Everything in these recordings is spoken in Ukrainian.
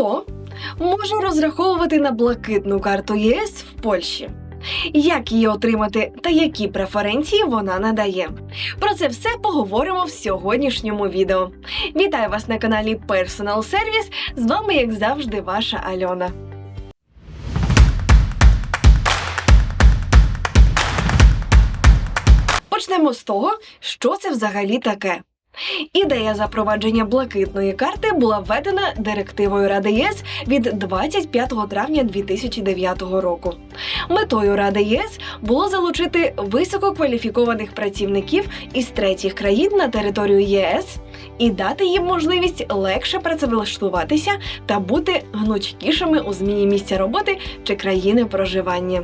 Хто може розраховувати на блакитну карту ЄС в Польщі? Як її отримати та які преференції вона надає? Про це все поговоримо в сьогоднішньому відео. Вітаю вас на каналі Personal Service. З вами, як завжди, ваша Альона. Почнемо з того, що це взагалі таке. Ідея запровадження блакитної карти була введена директивою Ради ЄС від 25 травня 2009 року. Метою Ради ЄС було залучити висококваліфікованих працівників із третіх країн на територію ЄС і дати їм можливість легше працевлаштуватися та бути гнучкішими у зміні місця роботи чи країни проживання.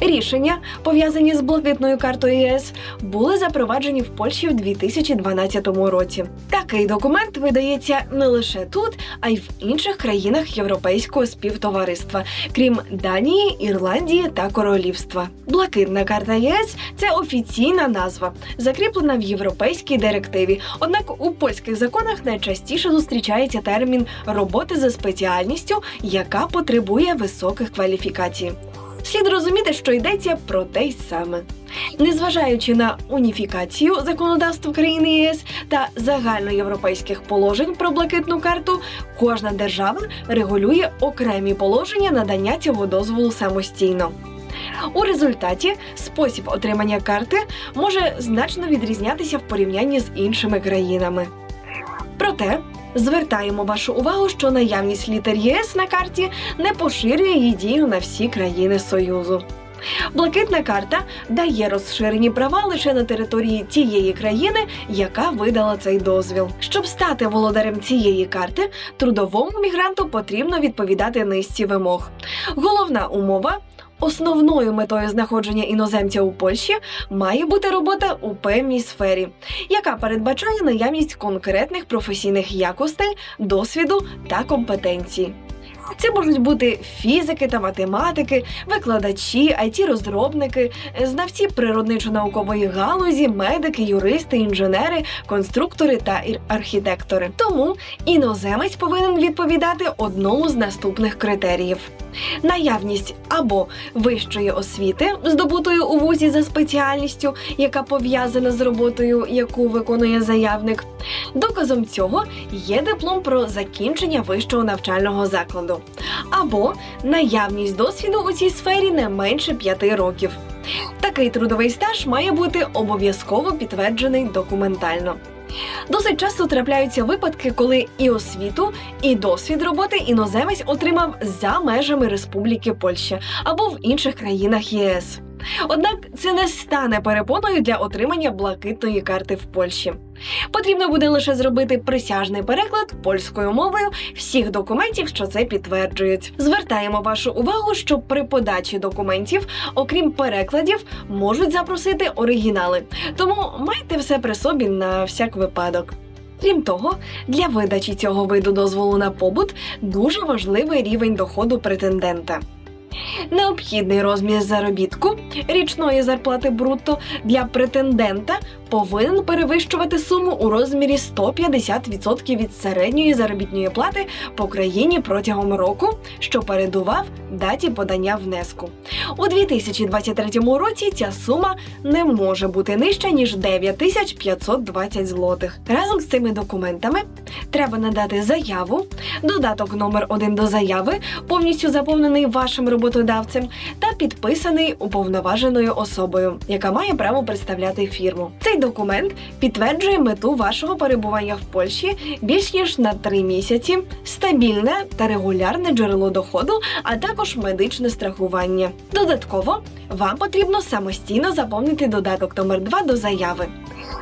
Рішення, пов'язані з блакитною картою ЄС, були запроваджені в Польщі в 2012 році. Такий документ видається не лише тут, а й в інших країнах Європейського співтовариства, крім Данії, Ірландії та Королівства. Блакитна карта ЄС це офіційна назва, закріплена в європейській директиві. Однак у польських законах найчастіше зустрічається термін роботи за спеціальністю, яка потребує високих кваліфікацій. Слід розуміти, що йдеться про те й саме. Незважаючи на уніфікацію законодавства країни ЄС та загальноєвропейських положень про блакитну карту, кожна держава регулює окремі положення надання цього дозволу самостійно. У результаті спосіб отримання карти може значно відрізнятися в порівнянні з іншими країнами. Проте звертаємо вашу увагу, що наявність літер ЄС на карті не поширює її дію на всі країни Союзу. Блакитна карта дає розширені права лише на території тієї країни, яка видала цей дозвіл. Щоб стати володарем цієї карти, трудовому мігранту потрібно відповідати низці вимог. Головна умова. Основною метою знаходження іноземця у Польщі має бути робота у певній сфері, яка передбачає наявність конкретних професійних якостей, досвіду та компетенцій. Це можуть бути фізики та математики, викладачі, it розробники знавці природничо-наукової галузі, медики, юристи, інженери, конструктори та архітектори. Тому іноземець повинен відповідати одному з наступних критеріїв: наявність або вищої освіти, здобутої у вузі за спеціальністю, яка пов'язана з роботою, яку виконує заявник. Доказом цього є диплом про закінчення вищого навчального закладу або наявність досвіду у цій сфері не менше 5 років. Такий трудовий стаж має бути обов'язково підтверджений документально. Досить часто трапляються випадки, коли і освіту, і досвід роботи іноземець отримав за межами Республіки Польща або в інших країнах ЄС. Однак це не стане перепоною для отримання блакитної карти в Польщі. Потрібно буде лише зробити присяжний переклад польською мовою всіх документів, що це підтверджують. Звертаємо вашу увагу, що при подачі документів, окрім перекладів, можуть запросити оригінали. Тому майте все при собі на всяк випадок. Крім того, для видачі цього виду дозволу на побут дуже важливий рівень доходу претендента. Необхідний розмір заробітку річної зарплати брутто для претендента повинен перевищувати суму у розмірі 150% від середньої заробітної плати по країні протягом року, що передував даті подання внеску. У 2023 році ця сума не може бути нижча ніж 9520 злотих. Разом з цими документами треба надати заяву, додаток номер 1 до заяви, повністю заповнений вашим роботодавцем, та підписаний уповноваженою особою, яка має право представляти фірму. Цей документ підтверджує мету вашого перебування в Польщі більш ніж на три місяці, стабільне та регулярне джерело доходу, а також медичне страхування. Додатково вам потрібно самостійно заповнити додаток номер 2 до заяви.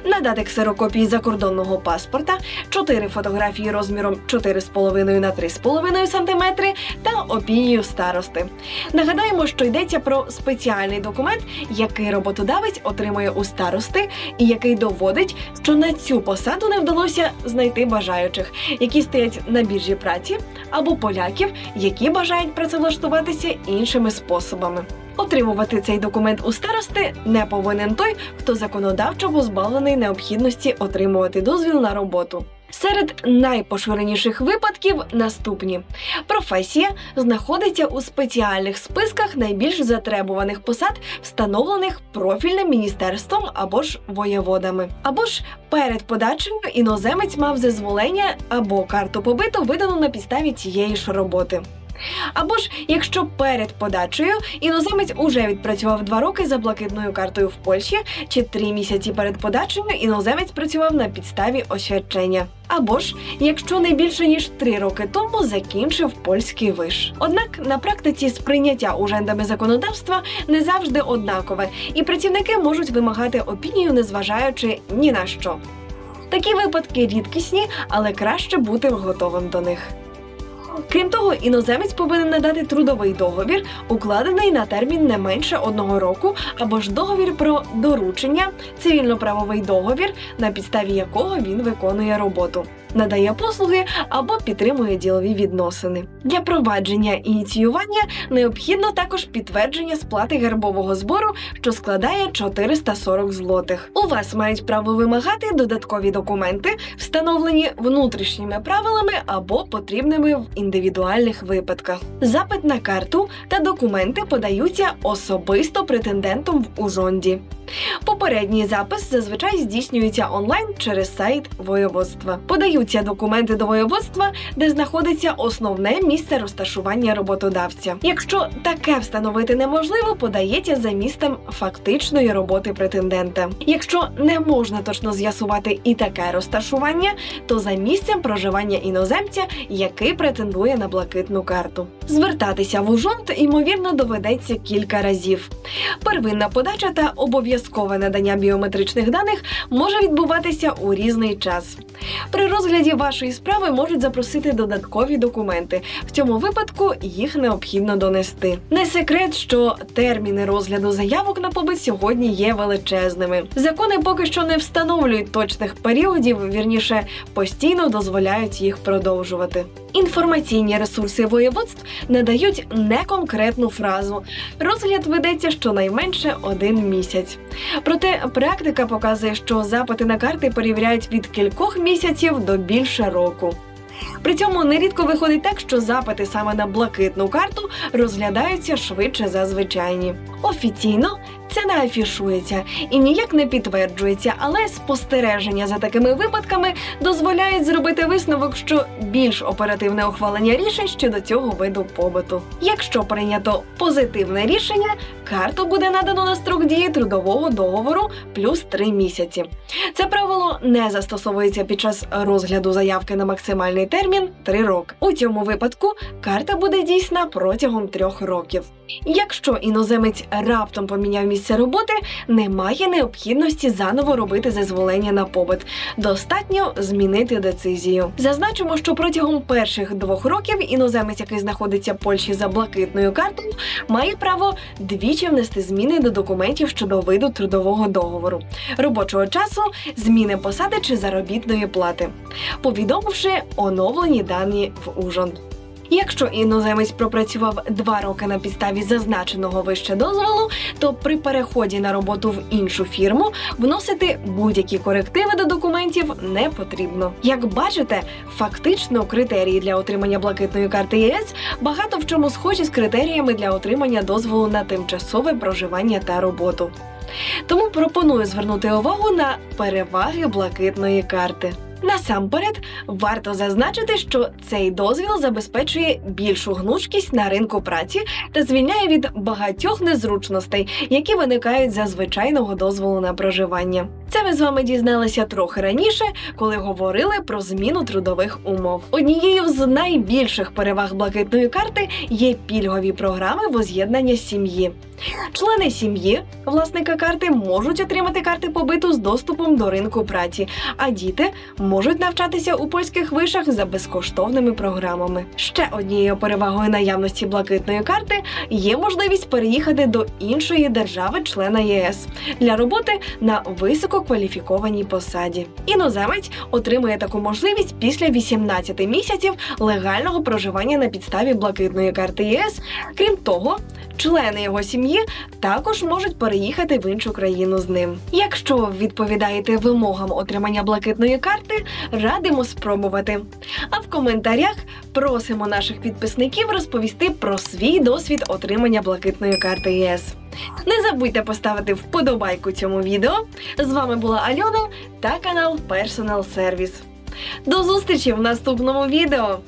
Надати ксерокопії закордонного паспорта, 4 фотографії розміром 4,5 на 3,5 см та опінію старости. Нагадаємо, що йдеться про спеціальний документ, який роботодавець отримує у старости, і який доводить, що на цю посаду не вдалося знайти бажаючих, які стоять на біржі праці, або поляків, які бажають працевлаштуватися іншими способами. Отримувати цей документ у старости не повинен той, хто законодавчо позбавлений необхідності отримувати дозвіл на роботу. Серед найпоширеніших випадків наступні: професія знаходиться у спеціальних списках найбільш затребуваних посад, встановлених профільним міністерством або ж воєводами, або ж перед подачею іноземець мав дозволення або карту побиту видану на підставі цієї ж роботи. Або ж якщо перед подачею іноземець уже відпрацював два роки за блакитною картою в Польщі, чи три місяці перед подачею іноземець працював на підставі освячення. Або ж якщо не більше ніж три роки тому закінчив польський виш. Однак на практиці сприйняття ужендами законодавства не завжди однакове, і працівники можуть вимагати опінію, незважаючи ні на що. Такі випадки рідкісні, але краще бути готовим до них. Крім того, іноземець повинен надати трудовий договір, укладений на термін не менше одного року, або ж договір про доручення, цивільно-правовий договір, на підставі якого він виконує роботу, надає послуги або підтримує ділові відносини. Для провадження ініціювання необхідно також підтвердження сплати гербового збору, що складає 440 злотих. У вас мають право вимагати додаткові документи, встановлені внутрішніми правилами або потрібними в індивідуальних випадках. Запит на карту та документи подаються особисто претендентом в ужонді. Попередній запис зазвичай здійснюється онлайн через сайт воєводства. Подаються документи до воєводства, де знаходиться основне місце розташування роботодавця. Якщо таке встановити неможливо, подається за місцем фактичної роботи претендента. Якщо не можна точно з'ясувати і таке розташування, то за місцем проживання іноземця, який претендує на блакитну карту. Звертатися в ужонт, ймовірно, доведеться кілька разів. Первинна подача та обов'язкове надання біометричних даних може відбуватися у різний час. При розгляді вашої справи можуть запросити додаткові документи. В цьому випадку їх необхідно донести. Не секрет, що терміни розгляду заявок на побит сьогодні є величезними. Закони поки що не встановлюють точних періодів, вірніше постійно дозволяють їх продовжувати. Інформаційні ресурси воєводств надають неконкретну фразу. Розгляд ведеться щонайменше один місяць. Проте практика показує, що запити на карти перевіряють від кількох місяців до більше року. При цьому нерідко виходить так, що запити саме на блакитну карту розглядаються швидше за звичайні. Офіційно це не афішується і ніяк не підтверджується, але спостереження за такими випадками дозволяють зробити висновок, що більш оперативне ухвалення рішень щодо цього виду побуту. Якщо прийнято позитивне рішення, карту буде надано на строк дії трудового договору плюс 3 місяці. Це правило не застосовується під час розгляду заявки на максимальний термін 3 роки. У цьому випадку карта буде дійсна протягом 3 років. Якщо іноземець раптом поміняв місце роботи, немає необхідності заново робити зазволення на побит. Достатньо змінити децизію. Зазначимо, що протягом перших двох років іноземець, який знаходиться в Польщі за блакитною картою, має право двічі внести зміни до документів щодо виду трудового договору, робочого часу, зміни посади чи заробітної плати, повідомивши оновлені дані в ужон. Якщо іноземець пропрацював два роки на підставі зазначеного вище дозволу, то при переході на роботу в іншу фірму вносити будь-які корективи до документів не потрібно. Як бачите, фактично критерії для отримання блакитної карти ЄС багато в чому схожі з критеріями для отримання дозволу на тимчасове проживання та роботу. Тому пропоную звернути увагу на переваги блакитної карти. Насамперед, варто зазначити, що цей дозвіл забезпечує більшу гнучкість на ринку праці та звільняє від багатьох незручностей, які виникають за звичайного дозволу на проживання. Це ми з вами дізналися трохи раніше, коли говорили про зміну трудових умов. Однією з найбільших переваг блакитної карти є пільгові програми воз'єднання сім'ї. Члени сім'ї власника карти можуть отримати карти побиту з доступом до ринку праці, а діти можуть навчатися у польських вишах за безкоштовними програмами. Ще однією перевагою наявності блакитної карти є можливість переїхати до іншої держави-члена ЄС для роботи на висококваліфікованій посаді. Іноземець отримує таку можливість після 18 місяців легального проживання на підставі блакитної карти ЄС. Крім того, Члени його сім'ї також можуть переїхати в іншу країну з ним. Якщо відповідаєте вимогам отримання блакитної карти, радимо спробувати. А в коментарях просимо наших підписників розповісти про свій досвід отримання блакитної карти ЄС. Не забудьте поставити вподобайку цьому відео. З вами була Альона та канал Personal Service. До зустрічі в наступному відео!